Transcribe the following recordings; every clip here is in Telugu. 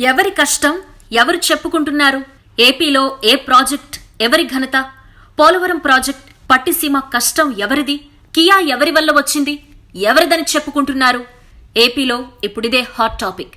ఎవరి కష్టం ఎవరు చెప్పుకుంటున్నారు? ఏపీలో ఏ ప్రాజెక్ట్ ఎవరి ఘనత? పోలవరం ప్రాజెక్ట్ పట్టిసీమ కష్టం ఎవరిది? కియా ఎవరి వల్ల వచ్చింది? ఎవరిదని చెప్పుకుంటున్నారు? ఏపీలో ఇప్పుడిదే హాట్ టాపిక్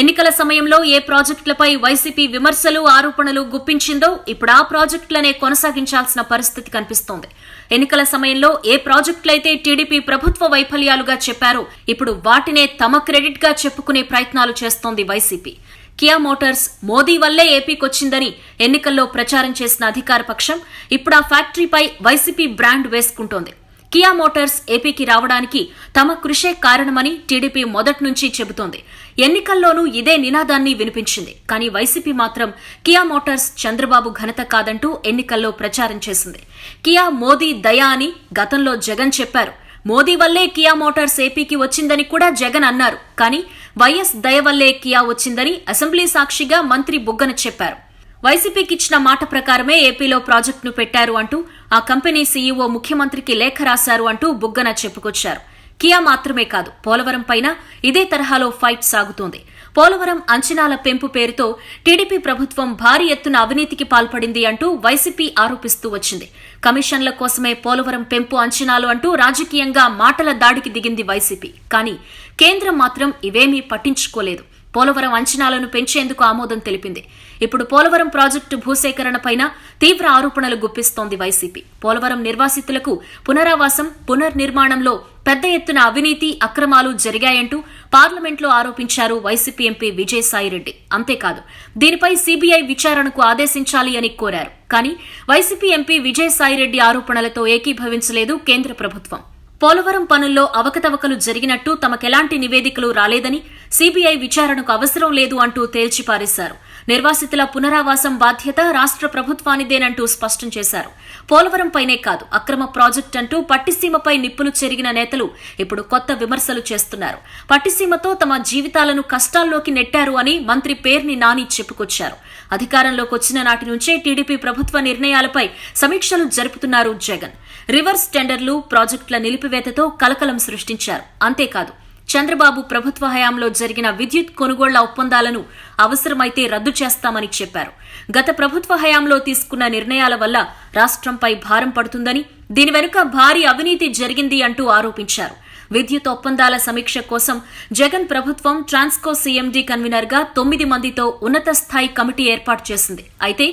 ఎన్నికల సమయంలో ఏ ప్రాజెక్టులపై వైసీపీ విమర్శలు ఆరోపణలు గుప్పించిందో ఇప్పుడు ఆ ప్రాజెక్టులనే కొనసాగించాల్సిన పరిస్థితి కనిపిస్తోంది. ఎన్నికల సమయంలో ఏ ప్రాజెక్టులైతే టీడీపీ ప్రభుత్వ వైఫల్యాలుగా చెప్పారో ఇప్పుడు వాటినే తమ క్రెడిట్గా చెప్పుకునే ప్రయత్నాలు చేస్తోంది వైసీపీ. కియా మోటార్స్ మోదీ వల్లే ఏపీకొచ్చిందని ఎన్నికల్లో ప్రచారం చేసిన అధికార పక్షం ఇప్పుడు ఆ ఫ్యాక్టరీపై వైసీపీ బ్రాండ్ వేసుకుంటోంది. కియా మోటార్స్ ఏపీకి రావడానికి తమ కృషే కారణమని టీడీపీ మొదటి నుంచి చెబుతోంది. ఎన్నికల్లోనూ ఇదే నినాదాన్ని వినిపించింది. కానీ వైసీపీ మాత్రం కియా మోటార్స్ చంద్రబాబు ఘనత కాదంటూ ఎన్నికల్లో ప్రచారం చేసింది. కియా మోదీ దయా అని గతంలో జగన్ చెప్పారు. మోదీ వల్లే కియా మోటార్స్ ఏపీకి వచ్చిందని కూడా జగన్ అన్నారు. కానీ వైఎస్ దయవల్లే కియా వచ్చిందని అసెంబ్లీ సాక్షిగా మంత్రి బుగ్గన చెప్పారు. వైసీపీకి ఇచ్చిన మాట ప్రకారమే ఏపీలో ప్రాజెక్టును పెట్టారు అంటూ ఆ కంపెనీ సీఈఓ ముఖ్యమంత్రికి లేఖ రాశారు అంటూ బుగ్గన చెప్పుకొచ్చారు. కియా మాత్రమే కాదు పోలవరం పైన ఇదే తరహాలో ఫైట్ సాగుతోంది. పోలవరం అంచనాల పెంపు పేరుతో టీడీపీ ప్రభుత్వం భారీ ఎత్తున అవినీతికి పాల్పడింది అంటూ వైసీపీ ఆరోపిస్తూ వచ్చింది. కమిషన్ల కోసమే పోలవరం పెంపు అంచనాలు అంటూ రాజకీయంగా మాటల దాడికి దిగింది వైసీపీ. కానీ కేంద్రం మాత్రం ఇవేమీ పట్టించుకోలేదు. పోలవరం అంచనాలను పెంచేందుకు ఆమోదం తెలిపింది. ఇప్పుడు పోలవరం ప్రాజెక్టు భూసేకరణపైన తీవ్ర ఆరోపణలు గుప్పిస్తోంది వైసీపీ. పోలవరం నిర్వాసితులకు పునరావాసం పునర్నిర్మాణంలో పెద్ద ఎత్తున అవినీతి అక్రమాలు జరిగాయంటూ పార్లమెంట్లో ఆరోపించారు వైసీపీ ఎంపీ విజయసాయిరెడ్డి. అంతేకాదు దీనిపై సీబీఐ విచారణకు ఆదేశించాలి అని కోరారు. కానీ వైసీపీ ఎంపీ విజయసాయిరెడ్డి ఆరోపణలతో ఏకీభవించలేదు కేంద్ర ప్రభుత్వం. పోలవరం పనుల్లో అవకతవకలు జరిగినట్టు తమకెలాంటి నివేదికలు రాలేదని సీబీఐ విచారణకు అవసరం లేదు అంటూ తేల్చిపారేశారు. నిర్వాసితుల పునరావాసం బాధ్యత రాష్ట్ర ప్రభుత్వానిదేనంటూ స్పష్టం చేశారు. పోలవరంపైనే కాదు అక్రమ ప్రాజెక్ట్ అంటూ పట్టిసీమపై నిప్పులు చెరిగిన నేతలు ఇప్పుడు కొత్త విమర్శలు చేస్తున్నారు. పట్టిసీమతో తమ జీవితాలను కష్టాల్లోకి నెట్టారు అని మంత్రి పేర్ని నాని చెప్పుకొచ్చారు. అధికారంలోకి వచ్చిన నాటి నుంచే టీడీపీ ప్రభుత్వ నిర్ణయాలపై సమీక్షలు జరుపుతున్నారు జగన్. రివర్స్ టెండర్లు ప్రాజెక్టుల నిలిపివేతతో కలకలం సృష్టించారు. అంతేకాదు చంద్రబాబు ప్రభుత్వ హయాంలో జరిగిన విద్యుత్ కొనుగోళ్ళ ఒప్పందాలను అవసరమైతే రద్దు చేస్తామని చెప్పారు. గత ప్రభుత్వ హయాంలో తీసుకున్న నిర్ణయాల వల్ల రాష్ట్రంపై భారం పడుతుందని దీని వెనుక భారీ అవినీతి జరిగింది అంటూ ఆరోపించారు. విద్యుత్ ఒప్పందాల సమీక్ష కోసం జగన్ ప్రభుత్వం ట్రాన్స్కో సీఎండీ కన్వీనర్గా తొమ్మిది మందితో ఉన్నత స్థాయి కమిటీ ఏర్పాటు చేసింది. అయితే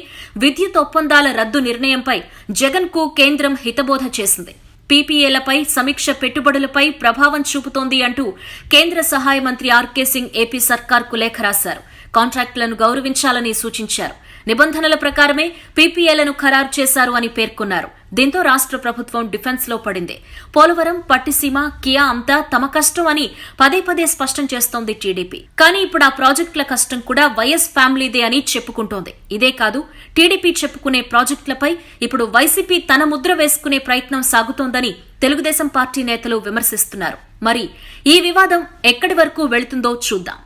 విద్యుత్ ఒప్పందాల రద్దు నిర్ణయంపై జగన్కు కేంద్రం హితబోధ చేసింది. పీపీఏలపై సమీక్ష పెట్టుబడులపై ప్రభావం చూపుతోంది అంటూ కేంద్ర సహాయ మంత్రి ఆర్కే సింగ్ ఏపీ సర్కార్కు లేఖ రాశారు. కాంట్రాక్టులను గౌరవించాలని సూచించారు. నిబంధనల ప్రకారమే పీపీఏలను ఖరారు చేశారు అని పేర్కొన్నారు. దీంతో రాష్ట్ర ప్రభుత్వం డిఫెన్స్లో పడింది. పోలవరం పట్టిసీమ కియా అంతా తమ కష్టం అని పదే పదే స్పష్టం చేస్తోంది టీడీపీ. కానీ ఇప్పుడు ఆ ప్రాజెక్టుల కష్టం కూడా వైఎస్ ఫ్యామిలీదే అని చెప్పుకుంటోంది. ఇదే కాదు టీడీపీ చెప్పుకునే ప్రాజెక్టులపై ఇప్పుడు వైసీపీ తన ముద్ర వేసుకునే ప్రయత్నం సాగుతోందని తెలుగుదేశం పార్టీ నేతలు విమర్శిస్తున్నారు. మరి ఈ వివాదం ఎక్కడి వరకు వెళుతుందో చూద్దాం.